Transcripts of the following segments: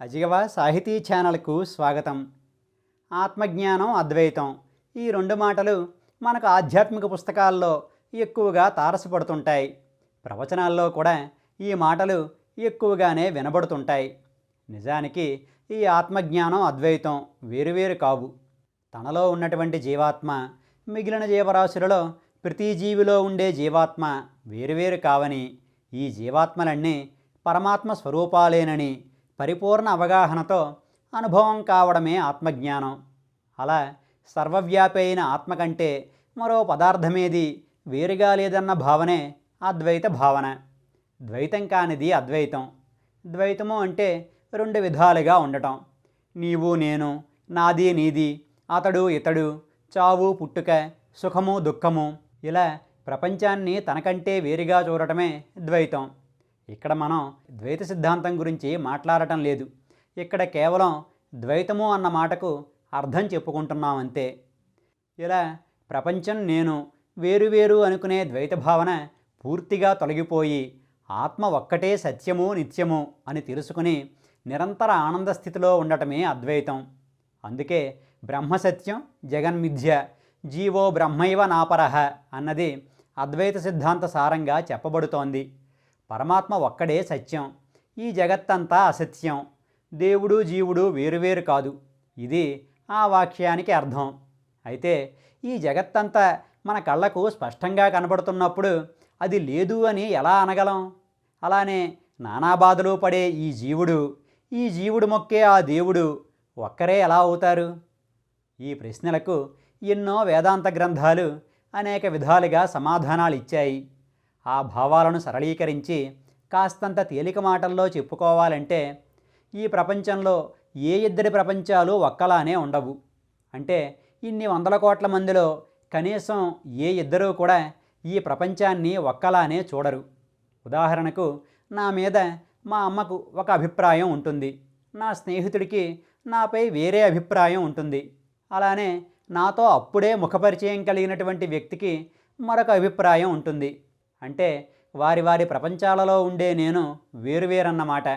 అజిగవ సాహితీ ఛానల్కు స్వాగతం. ఆత్మజ్ఞానం అద్వైతం. ఈ రెండు మాటలు మనకు ఆధ్యాత్మిక పుస్తకాల్లో ఎక్కువగా తారసపడుతుంటాయి. ప్రవచనాల్లో కూడా ఈ మాటలు ఎక్కువగానే వినబడుతుంటాయి. నిజానికి ఈ ఆత్మజ్ఞానం అద్వైతం వేరువేరు కావు. తనలో ఉన్నటువంటి జీవాత్మ మిగిలిన జీవరాశులలో ప్రతి జీవిలో ఉండే జీవాత్మ వేరువేరు కావని ఈ జీవాత్మలన్నీ పరమాత్మ స్వరూపాలేనని పరిపూర్ణ అవగాహనతో అనుభవం కావడమే ఆత్మజ్ఞానం. అలా సర్వవ్యాపి అయిన ఆత్మ కంటే మరో పదార్థమేది వేరుగా లేదన్న భావనే అద్వైత భావన. ద్వైతం కానిది అద్వైతం. ద్వైతము అంటే రెండు విధాలుగా ఉండటం. నీవు నేను నాది నీది అతడు ఇతడు చావు పుట్టుక సుఖము దుఃఖము ఇలా ప్రపంచాన్ని తనకంటే వేరుగా చూడటమే ద్వైతం. ఇక్కడ మనం ద్వైత సిద్ధాంతం గురించి మాట్లాడటం లేదు. ఇక్కడ కేవలం ద్వైతము అన్న మాటకు అర్థం చెప్పుకుంటున్నాం అంతే ఇలా ప్రపంచం నేను వేరువేరు అనుకునే ద్వైత భావన పూర్తిగా తొలగిపోయి ఆత్మ ఒక్కటే సత్యము నిత్యము అని తెలుసుకుని నిరంతర ఆనంద స్థితిలో ఉండటమే అద్వైతం. అందుకే బ్రహ్మసత్యం జగన్మిథ్య జీవో బ్రహ్మైవ నాపరహ అన్నది అద్వైత సిద్ధాంత సారంగా చెప్పబడుతోంది. పరమాత్మ ఒక్కడే సత్యం. ఈ జగత్తంతా అసత్యం. దేవుడు జీవుడు వేరువేరు కాదు. ఇది ఆ వాక్యానికి అర్థం. అయితే ఈ జగత్తంతా మన కళ్ళకు స్పష్టంగా కనబడుతున్నప్పుడు అది లేదు అని ఎలా అనగలం? అలానే నానా బాధలు పడే ఈ జీవుడు ఈ జీవుడు మొక్కే ఆ దేవుడు ఒక్కరే ఎలా అవుతారు? ఈ ప్రశ్నలకు ఎన్నో వేదాంత గ్రంథాలు అనేక విధాలుగా సమాధానాలు ఇచ్చాయి. ఆ భావాలను సరళీకరించి కాస్తంత తేలిక మాటల్లో చెప్పుకోవాలంటే ఈ ప్రపంచంలో ఏ ఇద్దరి ప్రపంచాలు ఒక్కలానే ఉండవు. అంటే ఇన్ని వందల కోట్ల మందిలో కనీసం ఏ ఇద్దరూ కూడా ఈ ప్రపంచాన్ని ఒక్కలానే చూడరు. ఉదాహరణకు నా మీద మా అమ్మకు ఒక అభిప్రాయం ఉంటుంది. నా స్నేహితుడికి నాపై వేరే అభిప్రాయం ఉంటుంది. అలానే నాతో అప్పుడే ముఖపరిచయం కలిగినటువంటి వ్యక్తికి మరొక అభిప్రాయం ఉంటుంది. అంటే వారి వారి ప్రపంచాలలో ఉండే నేను వేరువేరన్నమాట.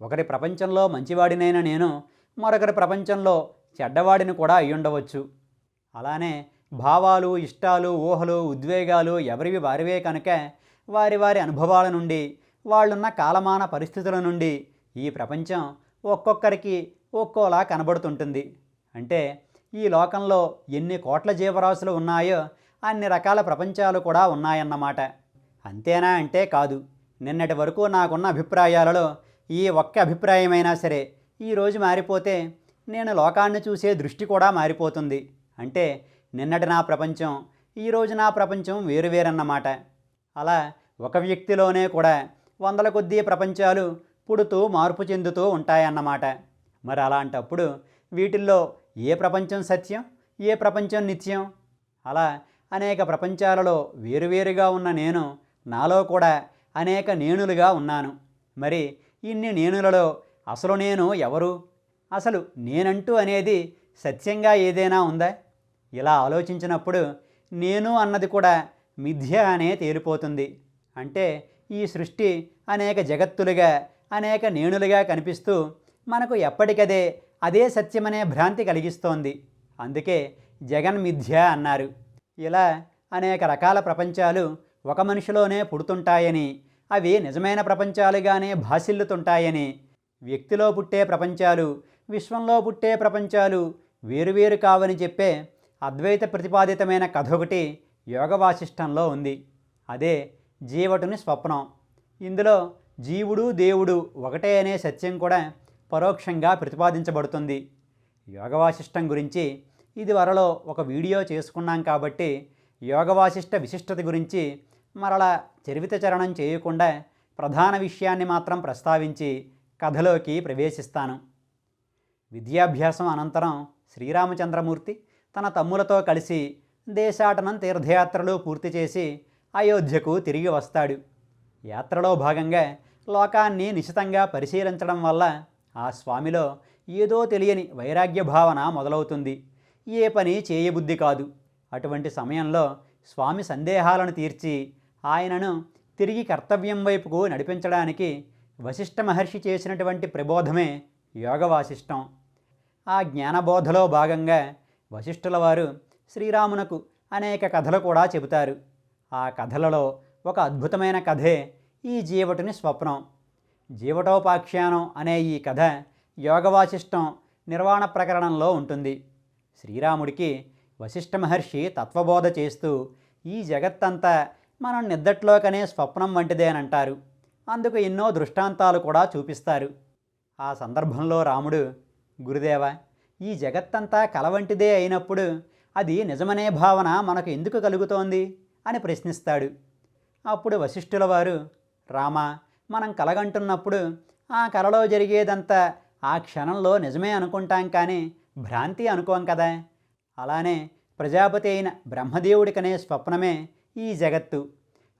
ఒకరి ప్రపంచంలో మంచివాడినైన నేను మరొకరి ప్రపంచంలో చెడ్డవాడిని కూడా అయ్యుండవచ్చు. అలానే భావాలు ఇష్టాలు ఊహలు ఉద్వేగాలు ఎవరివి వారివే కనుక వారి వారి అనుభవాల నుండి వాళ్ళున్న కాలమాన పరిస్థితుల నుండి ఈ ప్రపంచం ఒక్కొక్కరికి ఒక్కోలా కనబడుతుంటుంది. అంటే ఈ లోకంలో ఎన్ని కోట్ల జీవరాశులు ఉన్నాయో అన్ని రకాల ప్రపంచాలు కూడా ఉన్నాయన్నమాట. అంతేనా అంటే కాదు. నిన్నటి వరకు నాకున్న అభిప్రాయాలలో ఈ ఒక్క అభిప్రాయమైనా సరే ఈరోజు మారిపోతే నేను లోకాన్ని చూసే దృష్టి కూడా మారిపోతుంది. అంటే నిన్నటి నా ప్రపంచం ఈరోజు నా ప్రపంచం వేరువేరన్నమాట అలా ఒక వ్యక్తిలోనే కూడా వందల కొద్దీ ప్రపంచాలు పుడుతూ మార్పు చెందుతూ ఉంటాయన్నమాట. మరి అలాంటప్పుడు వీటిల్లో ఏ ప్రపంచం సత్యం ఏ ప్రపంచం నిత్యం? అలా అనేక ప్రపంచాలలో వేరువేరుగా ఉన్న నేను నాలో కూడా అనేక నేనులుగా ఉన్నాను. మరి ఇన్ని నేనులలో అసలు నేను ఎవరు? అసలు నేనంటూ అనేది సత్యంగా ఏదైనా ఉందా? ఇలా ఆలోచించినప్పుడు నేను అన్నది కూడా మిథ్య అనే తేలిపోతుంది. అంటే ఈ సృష్టి అనేక జగత్తులుగా అనేక నేనులుగా కనిపిస్తూ మనకు ఎప్పటికదే అదే సత్యమనే భ్రాంతి కలిగిస్తోంది. అందుకే జగన్ మిథ్య అన్నారు. ఇలా అనేక రకాల ప్రపంచాలు ఒక మనిషిలోనే పుడుతుంటాయని అవి నిజమైన ప్రపంచాలుగానే భాసిల్లుతుంటాయని వ్యక్తిలో పుట్టే ప్రపంచాలు విశ్వంలో పుట్టే ప్రపంచాలు వేరువేరు కావని చెప్పే అద్వైత ప్రతిపాదితమైన కథ ఒకటి యోగ వాసిష్టంలో ఉంది. అదే జీవటుని స్వప్నం. ఇందులో జీవుడు దేవుడు ఒకటే అనే సత్యం కూడా పరోక్షంగా ప్రతిపాదించబడుతుంది. యోగ వాసిష్టం గురించి ఇది వరలో ఒక వీడియో చేసుకున్నాం కాబట్టి యోగవాసిష్ట విశిష్టత గురించి మరలా చరివిత చరణం చేయకుండా ప్రధాన విషయాన్ని మాత్రం ప్రస్తావించి కథలోకి ప్రవేశిస్తాను. విద్యాభ్యాసం అనంతరం శ్రీరామచంద్రమూర్తి తన తమ్ములతో కలిసి దేశాటనం తీర్థయాత్రలు పూర్తి చేసి అయోధ్యకు తిరిగి వస్తాడు. యాత్రలో భాగంగా లోకాన్ని నిశితంగా పరిశీలించడం వల్ల ఆ స్వామిలో ఏదో తెలియని వైరాగ్య భావన మొదలవుతుంది. ఏ పని చేయబుద్ధి కాదు. అటువంటి సమయంలో స్వామి సందేహాలను తీర్చి ఆయనను తిరిగి కర్తవ్యం వైపుకు నడిపించడానికి వశిష్ఠ మహర్షి చేసినటువంటి ప్రబోధమే యోగ వాసిష్టం ఆ జ్ఞానబోధలో భాగంగా వశిష్ఠుల వారు శ్రీరామునకు అనేక కథలు కూడా చెబుతారు. ఆ కథలలో ఒక అద్భుతమైన కథే ఈ జీవటుని స్వప్నం. జీవటోపాఖ్యానం అనే ఈ కథ యోగవాసిష్టం నిర్వాణ ప్రకరణంలో ఉంటుంది. శ్రీరాముడికి వశిష్ఠ మహర్షి తత్వబోధ చేస్తూ ఈ జగత్తంతా మనం నిద్దట్లోకనే స్వప్నం వంటిదే అని అంటారు. అందుకు ఎన్నో దృష్టాంతాలు కూడా చూపిస్తారు. ఆ సందర్భంలో రాముడు గురుదేవ ఈ జగత్తంతా కల వంటిదే అయినప్పుడు అది నిజమనే భావన మనకు ఎందుకు కలుగుతోంది? అని ప్రశ్నిస్తాడు. అప్పుడు వశిష్ఠుల వారు రామ మనం కలగంటున్నప్పుడు ఆ కలలో జరిగేదంతా ఆ క్షణంలో నిజమే అనుకుంటాం కానీ భ్రాంతి అనుకోం కదా. అలానే ప్రజాపతి అయిన బ్రహ్మదేవుడికనే స్వప్నమే ఈ జగత్తు.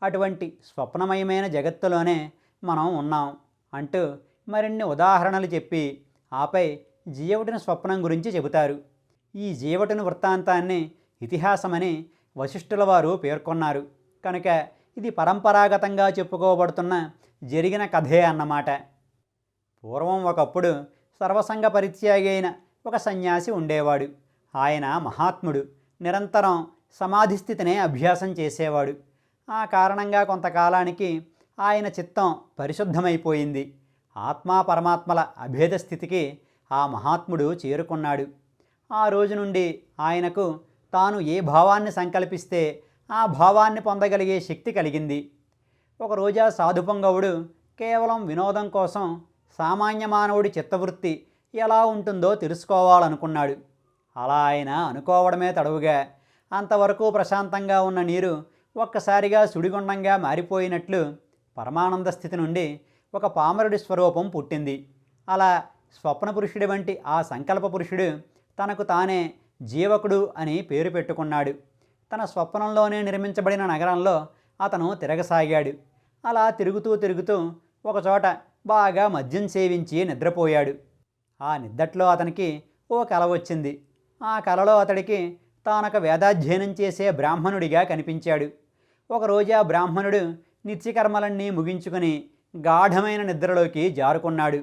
అటువంటి స్వప్నమయమైన జగత్తులోనే మనం ఉన్నాం అంటూ మరిన్ని ఉదాహరణలు చెప్పి ఆపై జీవటుని స్వప్నం గురించి చెబుతారు. ఈ జీవటుని వృత్తాంతాన్ని ఇతిహాసమని వశిష్ఠుల వారు పేర్కొన్నారు. కనుక ఇది పరంపరాగతంగా చెప్పుకోబడుతున్న జరిగిన కథే అన్నమాట. పూర్వం ఒకప్పుడు సర్వసంగ పరిత్యాగి అయిన ఒక సన్యాసి ఉండేవాడు. ఆయన మహాత్ముడు. నిరంతరం సమాధి స్థితినే అభ్యాసం చేసేవాడు. ఆ కారణంగా కొంతకాలానికి ఆయన చిత్తం పరిశుద్ధమైపోయింది. ఆత్మా పరమాత్మల అభేద స్థితికి ఆ మహాత్ముడు చేరుకున్నాడు. ఆ రోజు నుండి ఆయనకు తాను ఏ భావాన్ని సంకల్పిస్తే ఆ భావాన్ని పొందగలిగే శక్తి కలిగింది. ఒక రోజా సాధుపొంగవుడు కేవలం వినోదం కోసం సామాన్య మానవుడి చిత్తవృత్తి ఎలా ఉంటుందో తెలుసుకోవాలనుకున్నాడు. అలా ఆయన అనుకోవడమే తడవుగా అంతవరకు ప్రశాంతంగా ఉన్న నీరు ఒక్కసారిగా సుడిగుండంగా మారిపోయినట్లు పరమానంద స్థితి నుండి ఒక పామరుడి స్వరూపం పుట్టింది. అలా స్వప్న పురుషుడి వంటి ఆ సంకల్ప పురుషుడు తనకు తానే జీవకుడు అని పేరు పెట్టుకున్నాడు. తన స్వప్నంలోనే నిర్మించబడిన నగరంలో అతను తిరగసాగాడు. అలా తిరుగుతూ తిరుగుతూ ఒకచోట బాగా మద్యం సేవించి నిద్రపోయాడు. ఆ నిద్దట్లో అతనికి ఓ కల వచ్చింది. ఆ కలలో అతడికి తానొక వేదాధ్యయనం చేసే బ్రాహ్మణుడిగా కనిపించాడు. ఒకరోజు ఆ బ్రాహ్మణుడు నిత్యకర్మలన్నీ ముగించుకుని గాఢమైన నిద్రలోకి జారుకున్నాడు.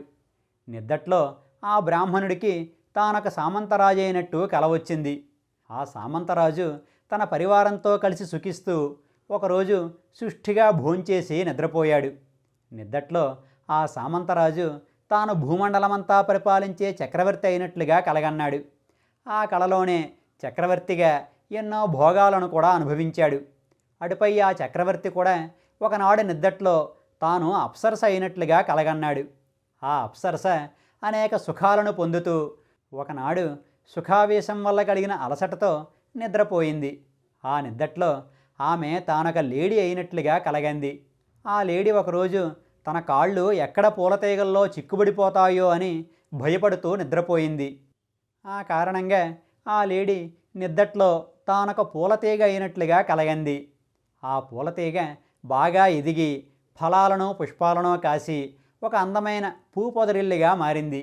నిద్దట్లో ఆ బ్రాహ్మణుడికి తానొక సామంతరాజు అయినట్టు కల వచ్చింది. ఆ సామంతరాజు తన పరివారంతో కలిసి సుఖిస్తూ ఒకరోజు సుష్ఠిగా భోంచేసి నిద్రపోయాడు. నిద్దట్లో ఆ సామంతరాజు తాను భూమండలమంతా పరిపాలించే చక్రవర్తి అయినట్లుగా కలగన్నాడు. ఆ కళలోనే చక్రవర్తిగా ఎన్నో భోగాలను కూడా అనుభవించాడు. అటుపై ఆ చక్రవర్తి కూడా ఒకనాడు నిద్దట్లో తాను అప్సరస అయినట్లుగా కలగన్నాడు. ఆ అప్సరస అనేక సుఖాలను పొందుతూ ఒకనాడు సుఖావేశం వల్ల కలిగిన అలసటతో నిద్రపోయింది. ఆ నిద్దట్లో ఆమె తానొక లేడీ అయినట్లుగా కలగంది. ఆ లేడీ ఒకరోజు తన కాళ్ళు ఎక్కడ పూలతీగల్లో చిక్కుబడిపోతాయో అని భయపడుతూ నిద్రపోయింది. ఆ కారణంగా ఆ లేడీ నిద్దట్లో తానొక పూలతీగ అయినట్లుగా కలగంది ఆ పూలతీగ బాగా ఎదిగి ఫలాలను పుష్పాలను కాసి ఒక అందమైన పూ పొదరిల్లిగా మారింది.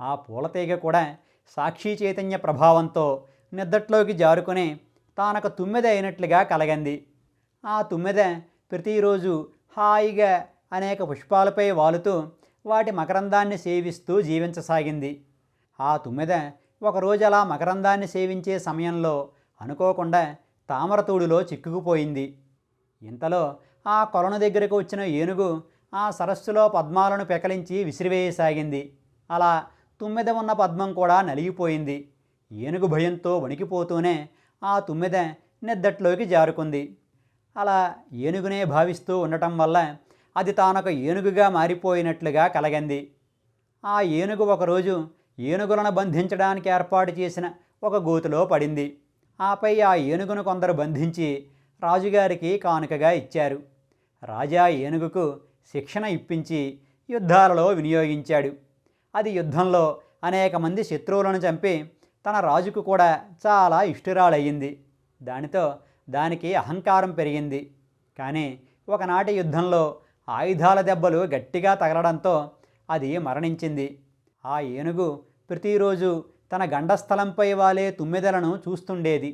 ఆ పూలతీగ కూడా సాక్షి చైతన్య ప్రభావంతో నిద్దట్లోకి జారుకుని తానొక తుమ్మెద అయినట్లుగా కలగంది. ఆ తుమ్మెద ప్రతిరోజు హాయిగా అనేక పుష్పాలపై వాలుతూ వాటి మకరందాన్ని సేవిస్తూ జీవించసాగింది. ఆ తుమ్మెద ఒకరోజు అలా మకరందాన్ని సేవించే సమయంలో అనుకోకుండా తామరతూడులో చిక్కుకుపోయింది. ఇంతలో ఆ కొలను దగ్గరకు వచ్చిన ఏనుగు ఆ సరస్సులో పద్మాలను పెకలించి విసిరివేయసాగింది. అలా తుమ్మెద ఉన్న పద్మం కూడా నలిగిపోయింది. ఏనుగు భయంతో వణికిపోతూనే ఆ తుమ్మెద నిద్దట్లోకి జారుకుంది. అలా ఏనుగునే భావిస్తూ ఉండటం వల్ల అది తానొక ఏనుగుగా మారిపోయినట్లుగా కలగంది. ఆ ఏనుగు ఒకరోజు ఏనుగులను బంధించడానికి ఏర్పాటు చేసిన ఒక గోతులో పడింది. ఆపై ఆ ఏనుగును కొందరు బంధించి రాజుగారికి కానుకగా ఇచ్చారు. రాజా ఏనుగుకు శిక్షణ ఇప్పించి యుద్ధాలలో వినియోగించాడు. అది యుద్ధంలో అనేక మంది శత్రువులను చంపి తన రాజుకు కూడా చాలా ఇష్టురాలయ్యింది. దానితో దానికి అహంకారం పెరిగింది. కానీ ఒకనాటి యుద్ధంలో ఆయుధాల దెబ్బలు గట్టిగా తగలడంతో అది మరణించింది. ఆ ఏనుగు ప్రతిరోజు తన గండస్థలంపై వాలే తుమ్మెదలను చూస్తుండేది.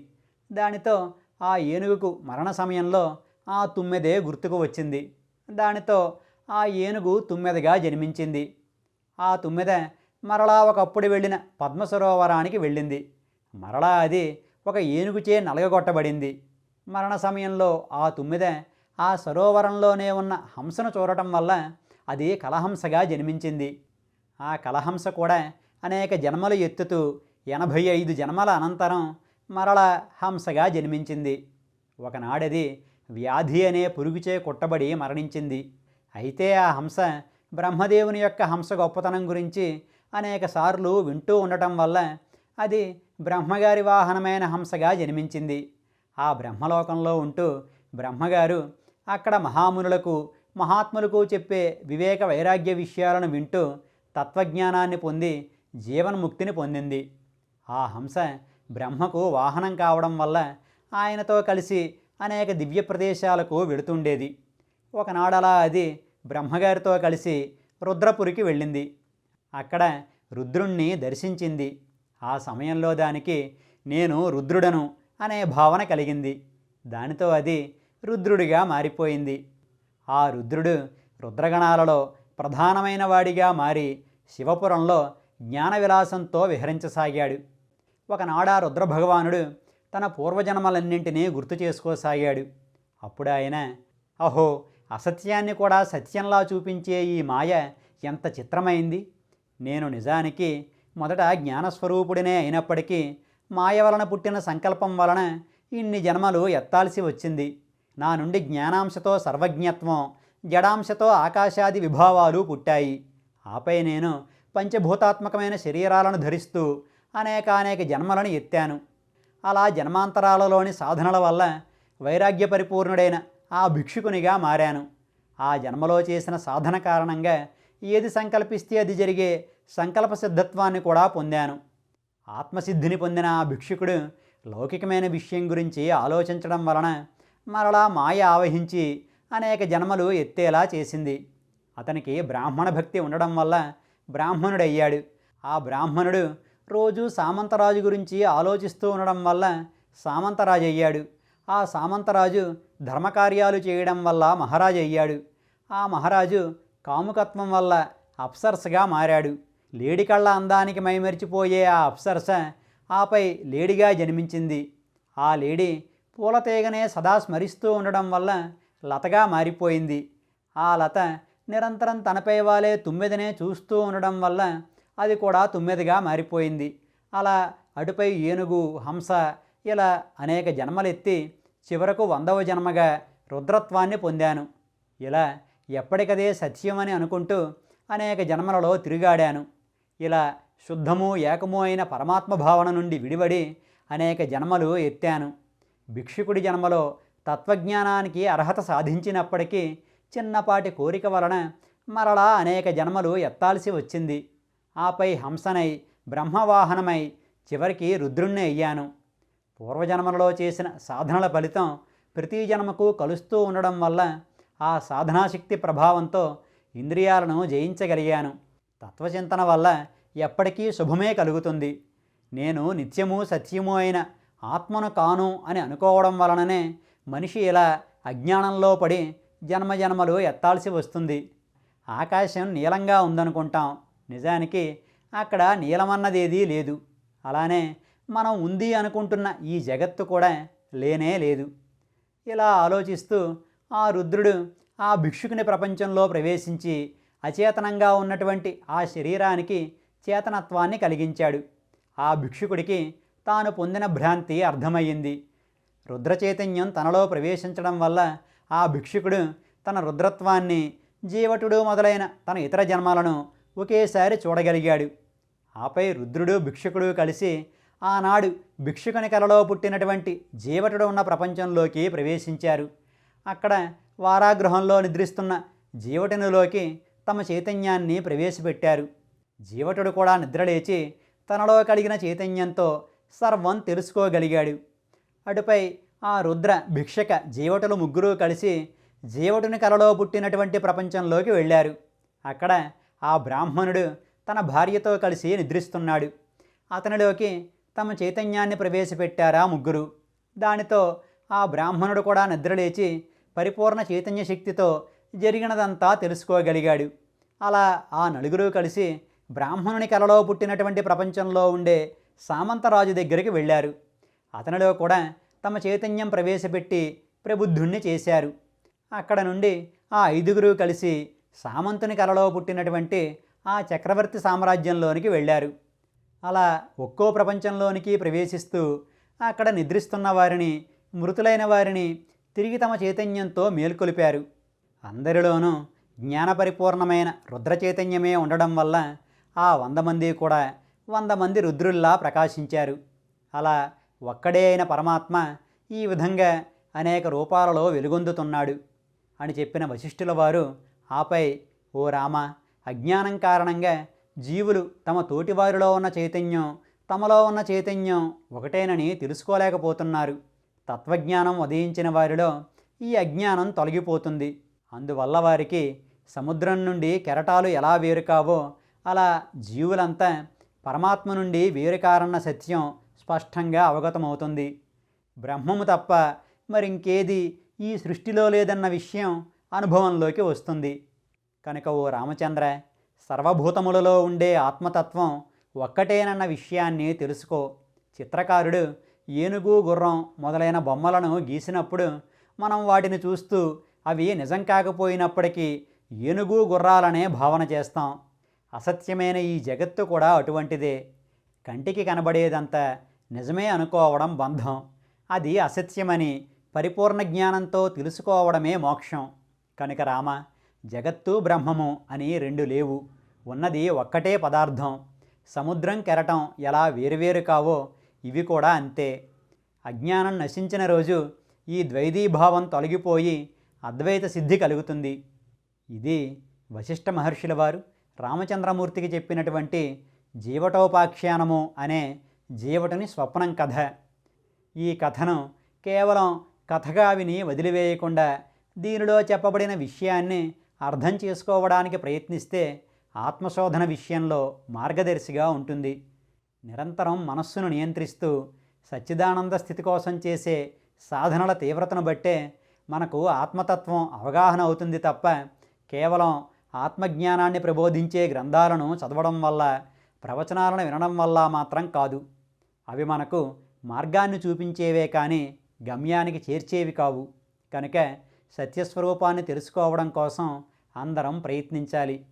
దానితో ఆ ఏనుగుకు మరణ సమయంలో ఆ తుమ్మెదే గుర్తుకు వచ్చింది. దానితో ఆ ఏనుగు తుమ్మెదగా జన్మించింది. ఆ తుమ్మెద మరలా ఒకప్పుడు వెళ్ళిన పద్మసరోవరానికి వెళ్ళింది. మరలా అది ఒక ఏనుగుచే నలగగొట్టబడింది. మరణ సమయంలో ఆ తుమ్మిద ఆ సరోవరంలోనే ఉన్న హంసను చూడటం వల్ల అది కలహంసగా జన్మించింది. ఆ కలహంస కూడా అనేక జన్మలు ఎత్తుతూ ఎనభై ఐదు జన్మల అనంతరం మరల హంసగా జన్మించింది. ఒకనాడది వ్యాధి అనే పురుగుచే కుట్టబడి మరణించింది. అయితే ఆ హంస బ్రహ్మదేవుని యొక్క హంస గొప్పతనం గురించి అనేక సార్లు వింటూ ఉండటం వల్ల అది బ్రహ్మగారి వాహనమైన హంసగా జన్మించింది. ఆ బ్రహ్మలోకంలో ఉంటూ బ్రహ్మగారు అక్కడ మహామునులకు మహాత్ములకు చెప్పే వివేక వైరాగ్య విషయాలను వింటూ తత్వజ్ఞానాన్ని పొంది జీవన్ముక్తిని పొందింది. ఆ హంస బ్రహ్మకు వాహనం కావడం వల్ల ఆయనతో కలిసి అనేక దివ్య ప్రదేశాలకు వెళుతుండేది. ఒకనాడలా అది బ్రహ్మగారితో కలిసి రుద్రపురికి వెళ్ళింది. అక్కడ రుద్రుణ్ణి దర్శించింది. ఆ సమయంలో దానికి నేను రుద్రుడను అనే భావన కలిగింది. దానితో అది రుద్రుడిగా మారిపోయింది. ఆ రుద్రుడు రుద్రగణాలలో ప్రధానమైన వాడిగా మారి శివపురంలో జ్ఞాన విలాసంతో విహరించసాగాడు. ఒకనాడా రుద్రభగవానుడు తన పూర్వజన్మలన్నింటినీ గుర్తు చేసుకోసాగాడు. అప్పుడు ఆయన అహో అసత్యాన్ని కూడా సత్యంలా చూపించే ఈ మాయ ఎంత చిత్రమైంది. నేను నిజానికి మొదట జ్ఞానస్వరూపుడినే అయినప్పటికీ మాయ వలన పుట్టిన సంకల్పం వలన ఇన్ని జన్మలు ఎత్తాల్సి వచ్చింది. నా నుండి జ్ఞానాంశతో సర్వజ్ఞత్వం జడాంశతో ఆకాశాది విభావాలు పుట్టాయి. ఆపై నేను పంచభూతాత్మకమైన శరీరాలను ధరిస్తూ అనేకానేక జన్మలను ఎత్తాను. అలా జన్మాంతరాలలోని సాధనల వల్ల వైరాగ్య పరిపూర్ణుడైన ఆ భిక్షుకునిగా మారాను. ఆ జన్మలో చేసిన సాధన కారణంగా ఏది సంకల్పిస్తే అది జరిగే సంకల్ప సిద్ధత్వాన్ని కూడా పొందాను. ఆత్మసిద్ధిని పొందిన ఆ భిక్షుకుడు లౌకికమైన విషయం గురించి ఆలోచించడం వలన మరలా మాయ ఆవహించి అనేక జన్మలు ఎత్తేలా చేసింది. అతనికి బ్రాహ్మణ భక్తి ఉండడం వల్ల బ్రాహ్మణుడయ్యాడు. ఆ బ్రాహ్మణుడు రోజు సామంతరాజు గురించి ఆలోచిస్తూ ఉండడం వల్ల సామంతరాజు అయ్యాడు ఆ సామంతరాజు ధర్మకార్యాలు చేయడం వల్ల మహారాజు అయ్యాడు ఆ మహారాజు కాముకత్వం వల్ల అప్సరసగా మారాడు. లేడి కళ్ళ అందానికి మైమరిచిపోయే ఆ అప్సరస ఆపై లేడిగా జన్మించింది. ఆ లేడి పూలతీగనే సదా స్మరిస్తూ ఉండడం వల్ల లతగా మారిపోయింది. ఆ లత నిరంతరం తనపై వాలే తుమ్మెదనే చూస్తూ ఉండడం వల్ల అది కూడా తుమ్మెదిగా మారిపోయింది. అలా అటుపై ఏనుగు హంస ఇలా అనేక జన్మలెత్తి చివరకు వందవ జన్మగా రుద్రత్వాన్ని పొందాను. ఇలా ఎప్పటికదే సత్యమని అనుకుంటూ అనేక జన్మలలో తిరిగాడాను. ఇలా శుద్ధము ఏకము అయిన పరమాత్మ భావన నుండి విడివడి అనేక జన్మలు ఎత్తాను. భిక్షుకుడి జన్మలో తత్వజ్ఞానానికి అర్హత సాధించినప్పటికీ చిన్నపాటి కోరిక వలన మరలా అనేక జన్మలు ఎత్తాల్సి వచ్చింది. ఆపై హంసనై బ్రహ్మవాహనమై చివరికి రుద్రుణ్ణి అయ్యాను. పూర్వజన్మలలో చేసిన సాధనల ఫలితం ప్రతి జన్మకు కలుస్తూ ఉండడం వల్ల ఆ సాధనాశక్తి ప్రభావంతో ఇంద్రియాలను జయించగలిగాను. తత్వచింతన వల్ల ఎప్పటికీ శుభమే కలుగుతుంది. నేను నిత్యము సత్యము అయిన ఆత్మను కాను అని అనుకోవడం వలననే మనిషి ఇలా అజ్ఞానంలో పడి జన్మజన్మలు ఎత్తాల్సి వస్తుంది. ఆకాశం నీలంగా ఉందనుకుంటాం. నిజానికి అక్కడ నీలమన్నదేదీ లేదు. అలానే మనం ఉంది అనుకుంటున్న ఈ జగత్తు కూడా లేనే లేదు. ఇలా ఆలోచిస్తూ ఆ రుద్రుడు ఆ భిక్షుకుని ప్రపంచంలో ప్రవేశించి అచేతనంగా ఉన్నటువంటి ఆ శరీరానికి చేతనత్వాన్ని కలిగించాడు. ఆ భిక్షుకుడికి తాను పొందిన భ్రాంతి అర్థమయ్యింది. రుద్ర చైతన్యం తనలో ప్రవేశించడం వల్ల ఆ భిక్షుకుడు తన రుద్రత్వాన్ని జీవటుడు మొదలైన తన ఇతర జన్మలను ఒకేసారి చూడగలిగాడు. ఆపై రుద్రుడు భిక్షుకుడు కలిసి ఆనాడు భిక్షుకుని కలలో పుట్టినటువంటి జీవటుడు ఉన్న ప్రపంచంలోకి ప్రవేశించారు. అక్కడ వారాగృహంలో నిద్రిస్తున్న జీవటునిలోకి తమ చైతన్యాన్ని ప్రవేశపెట్టారు. జీవటుడు కూడా నిద్రలేచి తనలో కలిగిన చైతన్యంతో సర్వం తెలుసుకోగలిగాడు. అటుపై ఆ రుద్ర భిక్షక జీవటులు ముగ్గురు కలిసి జీవటుని కలలో పుట్టినటువంటి ప్రపంచంలోకి వెళ్ళారు. అక్కడ ఆ బ్రాహ్మణుడు తన భార్యతో కలిసి నిద్రిస్తున్నాడు. అతనిలోకి తమ చైతన్యాన్ని ప్రవేశపెట్టారా ముగ్గురు. దానితో ఆ బ్రాహ్మణుడు కూడా నిద్రలేచి పరిపూర్ణ చైతన్య శక్తితో జరిగినదంతా తెలుసుకోగలిగాడు. అలా ఆ నలుగురు కలిసి బ్రాహ్మణుని కలలో పుట్టినటువంటి ప్రపంచంలో ఉండే సామంతరాజు దగ్గరికి వెళ్ళారు. అతనిలో కూడా తమ చైతన్యం ప్రవేశపెట్టి ప్రబుద్ధుణ్ణి చేశారు. అక్కడ నుండి ఆ ఐదుగురు కలిసి సామంతుని కలలో పుట్టినటువంటి ఆ చక్రవర్తి సామ్రాజ్యంలోనికి వెళ్ళారు. అలా ఒక్కో ప్రపంచంలోనికి ప్రవేశిస్తూ అక్కడ నిద్రిస్తున్న వారిని మృతులైన వారిని తిరిగి తమ చైతన్యంతో మేల్కొలిపారు. అందరిలోనూ జ్ఞానపరిపూర్ణమైన రుద్ర చైతన్యమే ఉండడం వల్ల ఆ వంద మంది కూడా వంద మంది రుద్రుల్లా ప్రకాశించారు. అలా ఒక్కడే అయిన పరమాత్మ ఈ విధంగా అనేక రూపాలలో వెలుగొందుతున్నాడు అని చెప్పిన వశిష్ఠుల వారు ఆపై ఓ రామ అజ్ఞానం కారణంగా జీవులు తమ తోటివారిలో ఉన్న చైతన్యం తమలో ఉన్న చైతన్యం ఒకటేనని తెలుసుకోలేకపోతున్నారు. తత్వజ్ఞానం ఉదయించిన వారిలో ఈ అజ్ఞానం తొలగిపోతుంది. అందువల్ల వారికి సముద్రం నుండి కెరటాలు ఎలా వేరు కావో అలా జీవులంతా పరమాత్మ నుండి వేరు కారన్న సత్యం స్పష్టంగా అవగతమవుతుంది. బ్రహ్మము తప్ప మరింకేది ఈ సృష్టిలో లేదన్న విషయం అనుభవంలోకి వస్తుంది. కనుక ఓ రామచంద్ర సర్వభూతములలో ఉండే ఆత్మతత్వం ఒక్కటేనన్న విషయాన్ని తెలుసుకో. చిత్రకారుడు ఏనుగు గుర్రం మొదలైన బొమ్మలను గీసినప్పుడు మనం వాటిని చూస్తూ అవి నిజం కాకపోయినప్పటికీ ఏనుగు గుర్రాలనే భావన చేస్తాం. అసత్యమైన ఈ జగత్తు కూడా అటువంటిదే. కంటికి కనబడేదంతా నిజమే అనుకోవడం బంధం. అది అసత్యమని పరిపూర్ణ జ్ఞానంతో తెలుసుకోవడమే మోక్షం. కనుక రామ జగత్తు బ్రహ్మము అని రెండు లేవు. ఉన్నది ఒక్కటే పదార్థం. సముద్రం కెరటం ఎలా వేరువేరు కావో ఇవి కూడా అంతే. అజ్ఞానం నశించిన రోజు ఈ ద్వైదీభావం తొలగిపోయి అద్వైత సిద్ధి కలుగుతుంది. ఇది వశిష్ఠ మహర్షుల వారు రామచంద్రమూర్తికి చెప్పినటువంటి జీవటోపాఖ్యానము అనే జీవటుని స్వప్నం కథ. ఈ కథను కేవలం కథగా విని వదిలివేయకుండా దీనిలో చెప్పబడిన విషయాన్ని అర్థం చేసుకోవడానికి ప్రయత్నిస్తే ఆత్మశోధన విషయంలో మార్గదర్శిగా ఉంటుంది. నిరంతరం మనస్సును నియంత్రిస్తూ సచ్చిదానంద స్థితి కోసం చేసే సాధనల తీవ్రతను బట్టే మనకు ఆత్మతత్వం అవగాహన అవుతుంది తప్ప కేవలం ఆత్మజ్ఞానాన్ని ప్రబోధించే గ్రంథాలను చదవడం వల్ల ప్రవచనాలను వినడం వల్ల మాత్రం కాదు. అవి మనకు మార్గాన్ని చూపించేవే కానీ గమ్యానికి చేర్చేవి కావు. కనుక సత్యస్వరూపాన్ని తెలుసుకోవడం కోసం అందరం ప్రయత్నించాలి.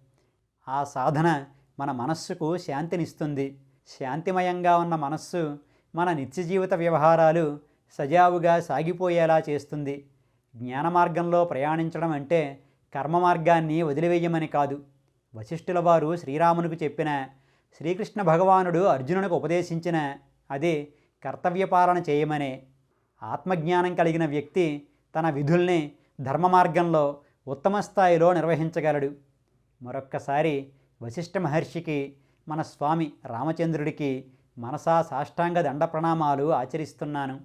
ఆ సాధన మన మనస్సుకు శాంతినిస్తుంది. శాంతిమయంగా ఉన్న మనస్సు మన నిత్య జీవిత వ్యవహారాలు సజావుగా సాగిపోయేలా చేస్తుంది. జ్ఞాన మార్గంలో ప్రయాణించడం అంటే కర్మ మార్గాన్ని వదిలివేయమని కాదు. వశిష్ఠుల వారు శ్రీరామునికి చెప్పిన శ్రీకృష్ణ భగవానుడు అర్జునునికి ఉపదేశించిన అదే కర్తవ్యపాలన చేయమనే ఆత్మజ్ఞానం కలిగిన వ్యక్తి తన విధుల్ని ధర్మ మార్గంలో ఉత్తమ స్థాయిలో నిర్వహించగలడు. మరొక్కసారి వశిష్ఠ మహర్షికి మన స్వామి రామచంద్రుడికి మనసా సాష్టాంగ దండ ప్రణామాలు ఆచరిస్తున్నాను.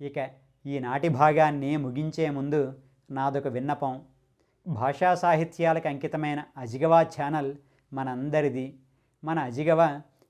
ఇక ఈనాటి భాగాన్ని ముగించే ముందు నాదొక విన్నపం. భాషా సాహిత్యాలకు అంకితమైన అజిగవా ఛానల్ మనందరిది. మన అజిగవ